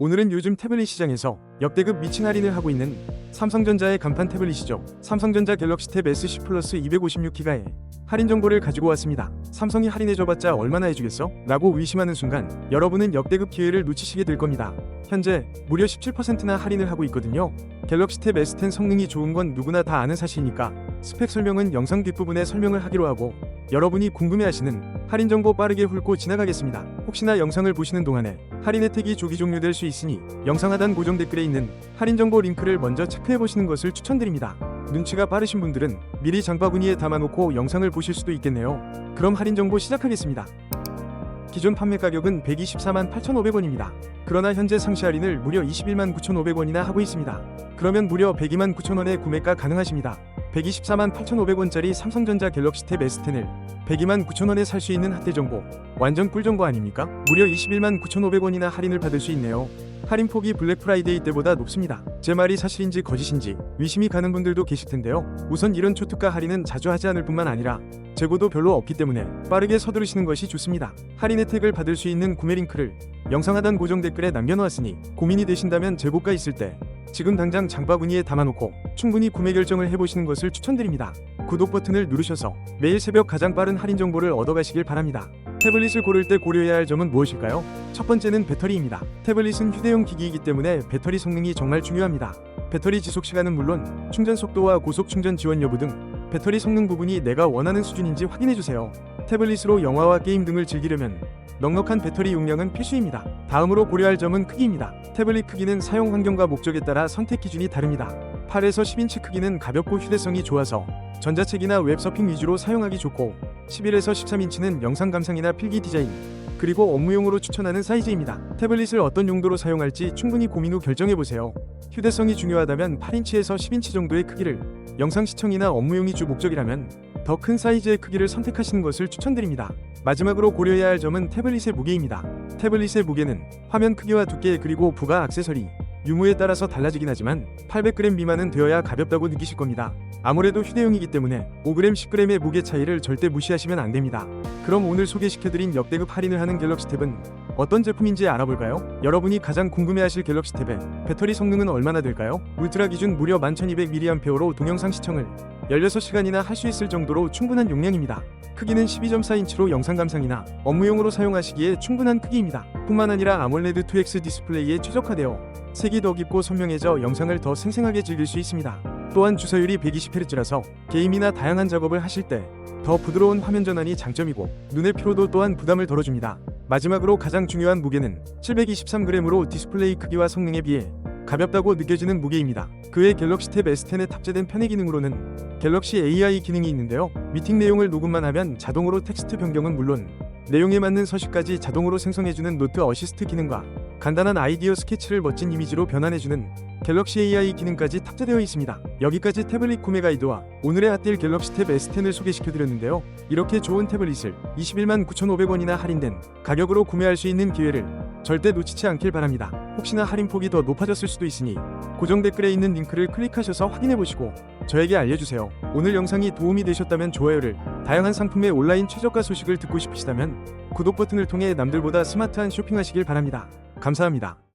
오늘은 요즘 태블릿 시장에서 역대급 미친 할인을 하고 있는 삼성전자의 간판 태블릿이죠. 삼성전자 갤럭시 탭 S10 플러스 256기가의 할인 정보를 가지고 왔습니다. 삼성이 할인해줘봤자 얼마나 해주겠어? 라고 의심하는 순간 여러분은 역대급 기회를 놓치시게 될 겁니다. 현재 무려 17%나 할인을 하고 있거든요. 갤럭시 탭 S10 성능이 좋은 건 누구나 다 아는 사실이니까 스펙 설명은 영상 뒷부분에 설명을 하기로 하고 여러분이 궁금해하시는 할인 정보 빠르게 훑고 지나가겠습니다. 혹시나 영상을 보시는 동안에 할인 혜택이 조기 종료될 수 있으니 영상 하단 고정 댓글에 있는 할인 정보 링크를 먼저 체크해 보시는 것을 추천드립니다. 눈치가 빠르신 분들은 미리 장바구니에 담아놓고 영상을 보실 수도 있겠네요. 그럼 할인 정보 시작하겠습니다. 기존 판매 가격은 124만 8,500원입니다. 그러나 현재 상시 할인을 무려 21만 9,500원이나 하고 있습니다. 그러면 무려 102만 9천원에 구매가 가능하십니다. 124만 8,500원짜리 삼성전자 갤럭시 탭 S10을 102만 9천원에 살 수 있는 핫대 정보 완전 꿀 정보 아닙니까? 무려 21만 9,500원이나 할인을 받을 수 있네요. 할인 폭이 블랙 프라이데이 때보다 높습니다. 제 말이 사실인지 거짓인지 의심이 가는 분들도 계실 텐데요. 우선 이런 초특가 할인은 자주 하지 않을 뿐만 아니라 재고도 별로 없기 때문에 빠르게 서두르시는 것이 좋습니다. 할인 혜택을 받을 수 있는 구매 링크를 영상 하단 고정 댓글에 남겨놓았으니 고민이 되신다면 재고가 있을 때 지금 당장 장바구니에 담아놓고 충분히 구매 결정을 해보시는 것을 추천드립니다. 구독 버튼을 누르셔서 매일 새벽 가장 빠른 할인 정보를 얻어가시길 바랍니다. 태블릿을 고를 때 고려해야 할 점은 무엇일까요? 첫 번째는 배터리입니다. 태블릿은 휴대용 기기이기 때문에 배터리 성능이 정말 중요합니다. 배터리 지속 시간은 물론 충전 속도와 고속 충전 지원 여부 등 배터리 성능 부분이 내가 원하는 수준인지 확인해 주세요. 태블릿으로 영화와 게임 등을 즐기려면 넉넉한 배터리 용량은 필수입니다. 다음으로 고려할 점은 크기입니다. 태블릿 크기는 사용 환경과 목적에 따라 선택 기준이 다릅니다. 8에서 10인치 크기는 가볍고 휴대성이 좋아서 전자책이나 웹서핑 위주로 사용하기 좋고 11에서 13인치는 영상 감상이나 필기 디자인 그리고 업무용으로 추천하는 사이즈입니다. 태블릿을 어떤 용도로 사용할지 충분히 고민 후 결정해보세요. 휴대성이 중요하다면 8인치에서 10인치 정도의 크기를 영상 시청이나 업무용이 주 목적이라면 더 큰 사이즈의 크기를 선택하시는 것을 추천드립니다. 마지막으로 고려해야 할 점은 태블릿의 무게입니다. 태블릿의 무게는 화면 크기와 두께 그리고 부가 액세서리, 유무에 따라서 달라지긴 하지만 800g 미만은 되어야 가볍다고 느끼실 겁니다. 아무래도 휴대용이기 때문에 5g, 10g의 무게 차이를 절대 무시하시면 안 됩니다. 그럼 오늘 소개시켜드린 역대급 할인을 하는 갤럭시 탭은 어떤 제품인지 알아볼까요? 여러분이 가장 궁금해하실 갤럭시 탭의 배터리 성능은 얼마나 될까요? 울트라 기준 무려 11,200mAh로 동영상 시청을 16시간이나 할 수 있을 정도로 충분한 용량입니다. 크기는 12.4인치로 영상 감상이나 업무용으로 사용하시기에 충분한 크기입니다. 뿐만 아니라 아몰레드 2X 디스플레이에 최적화되어 색이 더 깊고 선명해져 영상을 더 생생하게 즐길 수 있습니다. 또한 주사율이 120Hz라서 게임이나 다양한 작업을 하실 때 더 부드러운 화면 전환이 장점이고 눈의 피로도 또한 부담을 덜어줍니다. 마지막으로 가장 중요한 무게는 723g으로 디스플레이 크기와 성능에 비해 가볍다고 느껴지는 무게입니다. 그외 갤럭시 탭 S10에 탑재된 편의 기능으로는 갤럭시 AI 기능이 있는데요. 미팅 내용을 녹음만 하면 자동으로 텍스트 변경은 물론 내용에 맞는 서식까지 자동으로 생성해주는 노트 어시스트 기능과 간단한 아이디어 스케치를 멋진 이미지로 변환해주는 갤럭시 AI 기능까지 탑재되어 있습니다. 여기까지 태블릿 구매 가이드와 오늘의 핫딜 갤럭시 탭 S10을 소개시켜드렸는데요. 이렇게 좋은 태블릿을 21만 9,500원이나 할인된 가격으로 구매할 수 있는 기회를 절대 놓치지 않길 바랍니다. 혹시나 할인폭이 더 높아졌을 수도 있으니 고정 댓글에 있는 링크를 클릭하셔서 확인해보시고 저에게 알려주세요. 오늘 영상이 도움이 되셨다면 좋아요를 다양한 상품의 온라인 최저가 소식을 듣고 싶으시다면 구독 버튼을 통해 남들보다 스마트한 쇼핑하시길 바랍니다. 감사합니다.